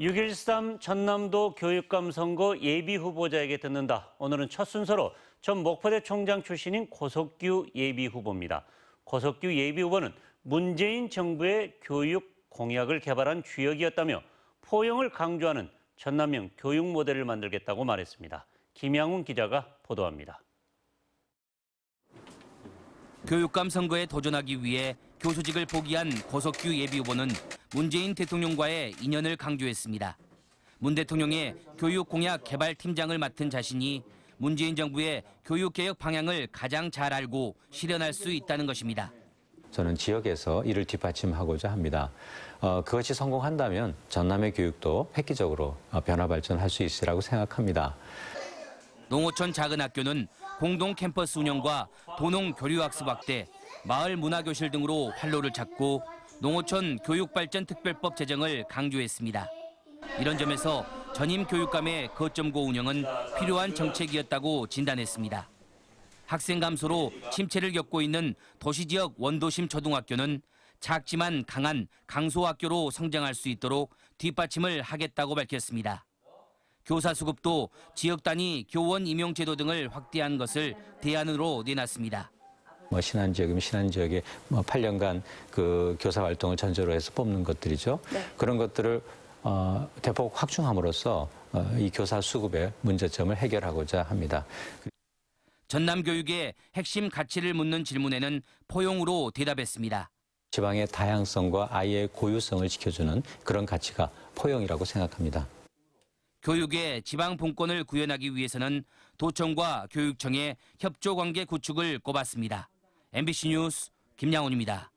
6.13 전남도 교육감 선거 예비 후보자에게 듣는다. 오늘은 첫 순서로 전 목포대 총장 출신인 고석규 예비 후보입니다. 고석규 예비 후보는 문재인 정부의 교육 공약을 개발한 주역이었다며 포용을 강조하는 전남형 교육 모델을 만들겠다고 말했습니다. 김양훈 기자가 보도합니다. 교육감 선거에 도전하기 위해 교수직을 포기한 고석규 예비 후보는 문재인 대통령과의 인연을 강조했습니다. 문 대통령의 교육 공약 개발 팀장을 맡은 자신이 문재인 정부의 교육 개혁 방향을 가장 잘 알고 실현할 수 있다는 것입니다. 저는 지역에서 이를 뒷받침하고자 합니다. 어, 그것이 성공한다면 전남의 교육도 획기적으로 어, 변화 발전할 수 있으라고 생각합니다. 농어촌 작은 학교는 공동 캠퍼스 운영과 도농 교류 학습 확대, 마을 문화교실 등으로 활로를 찾고 농어촌 교육발전특별법 제정을 강조했습니다. 이런 점에서 전임 교육감의 거점고 운영은 필요한 정책이었다고 진단했습니다. 학생 감소로 침체를 겪고 있는 도시지역 원도심 초등학교는 작지만 강한 강소학교로 성장할 수 있도록 뒷받침을 하겠다고 밝혔습니다. 교사 수급도 지역 단위 교원 임용 제도 등을 확대한 것을 대안으로 내놨습니다. 뭐 신안 지역이면 신안 지역에 뭐 8년간 그 교사 활동을 전제로 해서 뽑는 것들이죠. 그런 것들을 어, 대폭 확충함으로써 어, 이 교사 수급의 문제점을 해결하고자 합니다. 전남 교육의 핵심 가치를 묻는 질문에는 포용으로 대답했습니다. 지방의 다양성과 아이의 고유성을 지켜주는 그런 가치가 포용이라고 생각합니다. 교육의 지방 분권을 구현하기 위해서는 도청과 교육청의 협조 관계 구축을 꼽았습니다. MBC 뉴스 김양훈입니다.